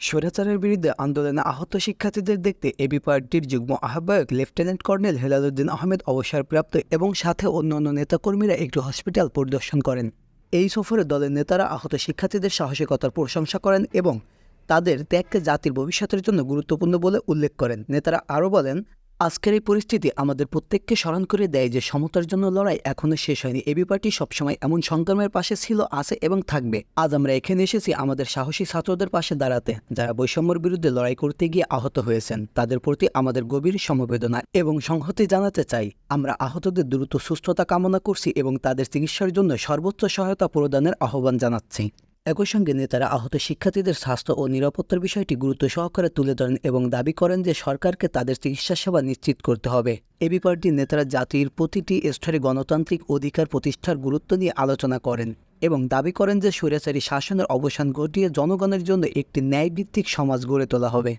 স্বৈরাচারের বিরুদ্ধে আন্দোলনে আহত শিক্ষার্থীদের দেখতে এবি পার্টির যুগ্ম আহ্বায়ক লেফটেন্যান্ট কর্নেল হেলালুদ্দিন আহমেদ অবসরপ্রাপ্ত এবং সাথে অন্যান্য নেতাকর্মীরা একটি হসপিটাল পরিদর্শন করেন। এই সফরে দলের নেতারা আহত শিক্ষার্থীদের সাহসিকতার প্রশংসা করেন এবং তাদের ত্যাগকে জাতির ভবিষ্যতের জন্য গুরুত্বপূর্ণ বলে উল্লেখ করেন। নেতারা আরও বলেন আজকের এই পরিস্থিতি আমাদের প্রত্যেককে স্মরণ করে দেয় যে সমতার জন্য লড়াই এখনও শেষ হয়নি। এবি পার্টি সবসময় এমন সংগ্রামের পাশে ছিল, আছে এবং থাকবে। আজ আমরা এখানে এসেছি আমাদের সাহসী ছাত্রদের পাশে দাঁড়াতে, যারা বৈষম্যের বিরুদ্ধে লড়াই করতে গিয়ে আহত হয়েছেন। তাদের প্রতি আমাদের গভীর সমবেদনা এবং সংহতি জানাতে চাই। আমরা আহতদের দ্রুত সুস্থতা কামনা করছি এবং তাদের চিকিৎসার জন্য সর্বোচ্চ সহায়তা প্রদানের আহ্বান জানাচ্ছি। একই সঙ্গে নেতারা আহত শিক্ষার্থীদের স্বাস্থ্য ও নিরাপত্তার বিষয়টি গুরুত্ব সহকারে তুলে ধরেন এবং দাবি করেন যে সরকারকে তাদের চিকিৎসা সেবা নিশ্চিত করতে হবে। এ পার্টির নেতারা জাতির প্রতিটি স্তরে গণতান্ত্রিক অধিকার প্রতিষ্ঠার গুরুত্ব নিয়ে আলোচনা করেন এবং দাবি করেন যে স্বৈরাচারী শাসনের অবসান ঘটিয়ে জনগণের জন্য একটি ন্যায়ভিত্তিক সমাজ গড়ে তোলা হবে।